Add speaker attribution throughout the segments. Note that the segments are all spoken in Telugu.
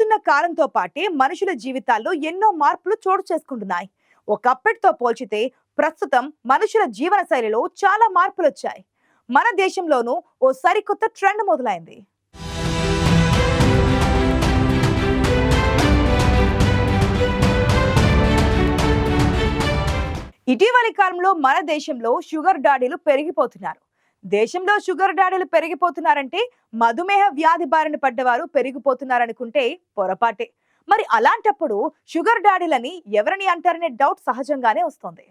Speaker 1: కాలంతో పాటే మనుషుల జీవితాల్లో ఎన్నో మార్పులు చోటు చేసుకుంటున్నాయి. ఒకప్పటితో పోల్చితే ప్రస్తుతం మనుషుల జీవన శైలిలో చాలా మార్పులు వచ్చాయి మన దేశంలోనూ ఓ సరికొత్త ట్రెండ్ మొదలైంది. ఇటీవలి కాలంలో మన దేశంలో షుగర్ డాడీలు పెరిగిపోతున్నారు. దేశంలో షుగర్ డాడీలు పెరిగిపోతున్నారంటే మధుమేహ వ్యాధి బారిన పడ్డవారు పెరిగిపోతున్నారనుకుంటే పొరపాటే. మరి అలాంటప్పుడు షుగర్ డాడీలని ఎవరిని అంటారనే డౌట్ సహజంగానే వస్తుంది.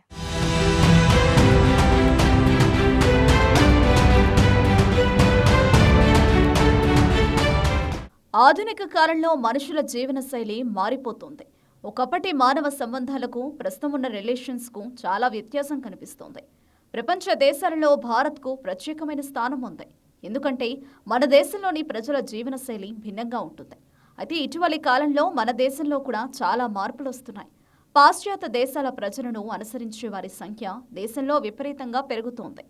Speaker 2: ఆధునిక కాలంలో మనుషుల జీవనశైలి మారిపోతుంది. ఒకప్పటి మానవ సంబంధాలకు ప్రస్తుతం ఉన్న రిలేషన్స్కు చాలా వ్యత్యాసం కనిపిస్తోంది. ప్రపంచ దేశాలలో భారత్కు ప్రత్యేకమైన స్థానం ఉంది ఎందుకంటే మన దేశంలోని ప్రజల జీవనశైలి భిన్నంగా ఉంటుంది. అయితే ఇటీవలి కాలంలో మన దేశంలో కూడా చాలా మార్పులు వస్తున్నాయి పాశ్చాత్య దేశాల ప్రజలను అనుసరించే వారి సంఖ్య దేశంలో విపరీతంగా పెరుగుతోంది.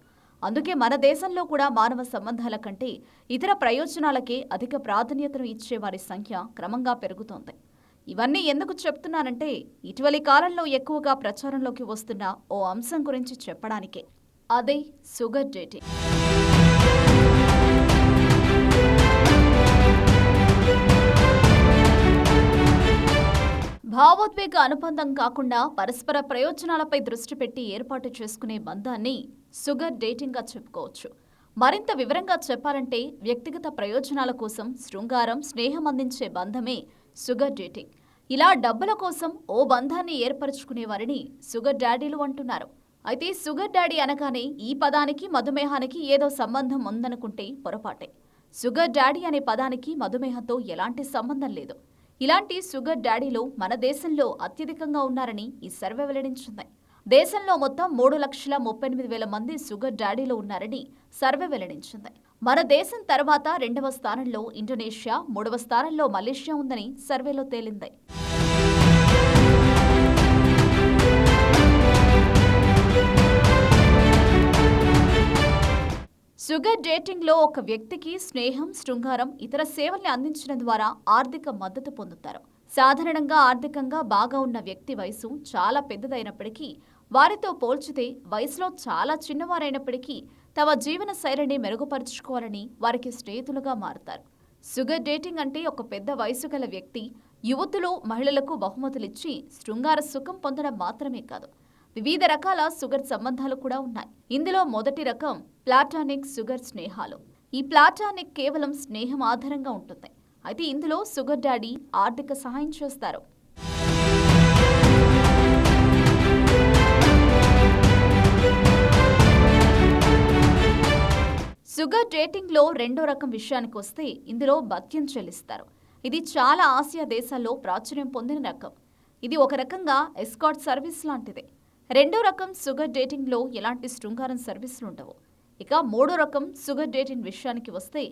Speaker 2: అందుకే మన దేశంలో కూడా మానవ సంబంధాల కంటే ఇతర ప్రయోజనాలకే అధిక ప్రాధాన్యతను ఇచ్చే వారి సంఖ్య క్రమంగా పెరుగుతోంది. ఇవన్నీ ఎందుకు చెప్తున్నానంటే ఇటీవలి కాలంలో ఎక్కువగా ప్రచారంలోకి వస్తున్న ఓ అంశం గురించి చెప్పడానికే. అదే షుగర్ డేటింగ్. భావోద్వేగ అనుబంధం కాకుండా పరస్పర ప్రయోజనాలపై దృష్టి పెట్టి ఏర్పాటు చేసుకునే బంధాన్ని షుగర్ డేటింగ్గా చెప్పుకోవచ్చు. మరింత వివరంగా చెప్పాలంటే వ్యక్తిగత ప్రయోజనాల కోసం శృంగారం స్నేహం అందించే బంధమే షుగర్ డేటింగ్. ఇలా డబ్బుల కోసం ఓ బంధాన్ని ఏర్పరచుకునే వారిని షుగర్ డాడీలు అంటున్నారు. అయితే షుగర్ డాడీ అనగానే ఈ పదానికి మధుమేహానికి ఏదో సంబంధం ఉందనుకుంటే పొరపాటే. షుగర్ డాడీ అనే పదానికి మధుమేహంతో ఎలాంటి సంబంధం లేదు. ఇలాంటి షుగర్ డాడీలు మన దేశంలో అత్యధికంగా ఉన్నారని ఈ సర్వే వెల్లడించింది. దేశంలో మొత్తం మూడు లక్షల ముప్పై ఎనిమిది వేల మంది షుగర్ డాడీలు ఉన్నారని సర్వే వెల్లడించింది. మన దేశం తర్వాత రెండవ స్థానంలో ఇండోనేషియా మూడవ స్థానంలో మలేషియా ఉందని సర్వేలో తేలింది. షుగర్ డేటింగ్లో ఒక వ్యక్తికి స్నేహం శృంగారం ఇతర సేవల్ని అందించడం ద్వారా ఆర్థిక మద్దతు పొందుతారు. సాధారణంగా ఆర్థికంగా బాగా ఉన్న వ్యక్తి వయసు చాలా పెద్దదైనప్పటికీ వారితో పోల్చితే వయసులో చాలా చిన్నవారైనప్పటికీ తమ జీవన శైలిని మెరుగుపరుచుకోవాలని వారికి స్నేహితులుగా మారుతారు. షుగర్ డేటింగ్ అంటే ఒక పెద్ద వయసు గల వ్యక్తి యువతులు మహిళలకు బహుమతులిచ్చి శృంగార సుఖం పొందడం మాత్రమే కాదు. వివిధ రకాల షుగర్ సంబంధాలు కూడా ఉన్నాయి. ఇందులో మొదటి రకం ప్లాటానిక్ షుగర్ స్నేహాలు. ఈ ప్లాటానిక్ కేవలం స్నేహం ఆధారంగా ఉంటుంది. అయితే ఇందులో షుగర్ డాడీ ఆర్థిక సహాయం చేస్తారు. సుగర్ డేటింగ్లో రెండో రకం విషయానికి వస్తే ఇందులో భత్యం చెల్లిస్తారు. ఇది చాలా ఆసియా దేశాల్లో ప్రాచుర్యం పొందిన రకం. ఇది ఒక రకంగా ఎస్కాట్ సర్వీస్ లాంటిదే. రెండో రకం షుగర్ డేటింగ్లో ఎలాంటి శృంగారం సర్వీసులు ఉండవు. ఇక మూడో రకం సుగర్ డేటింగ్ విషయానికి వస్తే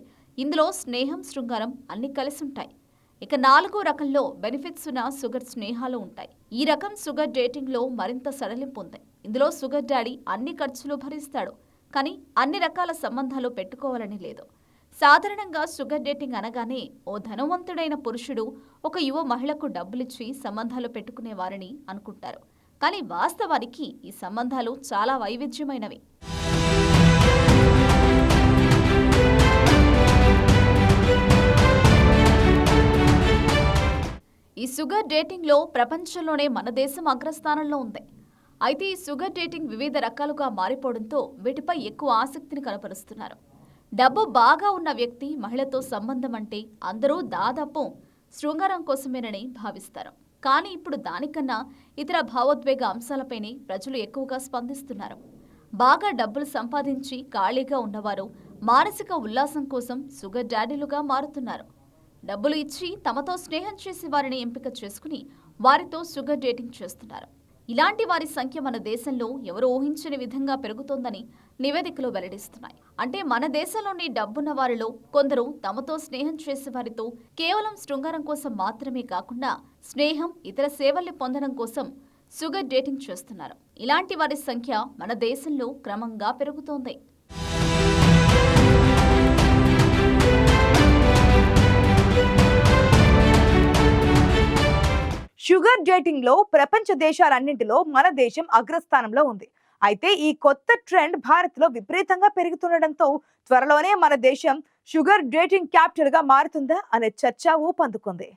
Speaker 2: ఇందులో స్నేహం శృంగారం అన్నీ కలిసి ఉంటాయి ఇక నాలుగో రకంలో బెనిఫిట్స్ ఉన్న షుగర్ స్నేహాలు ఉంటాయి. ఈ రకం షుగర్ డేటింగ్లో మరింత సడలింపు ఉంది. ఇందులో షుగర్ డాడీ అన్ని ఖర్చులు భరిస్తాడు. కానీ అన్ని రకాల సంబంధాలు పెట్టుకోవాలని లేదు. సాధారణంగా షుగర్ డేటింగ్ అనగానే ఓ ధనవంతుడైన పురుషుడు ఒక యువ మహిళకు డబ్బులిచ్చి సంబంధాలు పెట్టుకునేవారని అనుకుంటారు. కానీ వాస్తవానికి ఈ సంబంధాలు చాలా వైవిధ్యమైనవి. ఈ షుగర్ డేటింగ్లో ప్రపంచంలోనే మన దేశం అగ్రస్థానంలో ఉంది. అయితే ఈ షుగర్ డేటింగ్ వివిధ రకాలుగా మారిపోవడంతో వీటిపై ఎక్కువ ఆసక్తిని కనపరుస్తున్నారు. డబ్బు బాగా ఉన్న వ్యక్తి మహిళతో సంబంధం అంటే అందరూ దాదాపు శృంగారం కోసమేనని భావిస్తారు. కానీ ఇప్పుడు దానికన్నా ఇతర భావోద్వేగ అంశాలపైనే ప్రజలు ఎక్కువగా స్పందిస్తున్నారు. బాగా డబ్బులు సంపాదించి ఖాళీగా ఉన్నవారు మానసిక ఉల్లాసం కోసం షుగర్ డాడీలుగా మారుతున్నారు. డబ్బులు ఇచ్చి తమతో స్నేహం చేసే వారిని ఎంపిక చేసుకుని వారితో షుగర్ డేటింగ్ చేస్తున్నారు. ఇలాంటి వారి సంఖ్య మన దేశంలో ఎవరు ఊహించని విధంగా పెరుగుతోందని నివేదికలు వెల్లడిస్తున్నాయి. అంటే మన దేశంలోని డబ్బున్న వారిలో కొందరు తమతో స్నేహం చేసే వారితో కేవలం శృంగారం కోసం మాత్రమే కాకుండా స్నేహం ఇతర సేవల్ని పొందడం కోసం షుగర్ డేటింగ్ చేస్తున్నారు. ఇలాంటి వారి సంఖ్య మన దేశంలో క్రమంగా పెరుగుతోంది.
Speaker 1: షుగర్ డేటింగ్లో ప్రపంచ దేశాలన్నింటిలో మన దేశం అగ్రస్థానంలో ఉంది. అయితే ఈ కొత్త ట్రెండ్ భారత్లో విపరీతంగా పెరుగుతుండటంతో త్వరలోనే మన దేశం షుగర్ డేటింగ్ క్యాపిటల్గా మారుతుందా అనే చర్చ ఊపందుకుంది.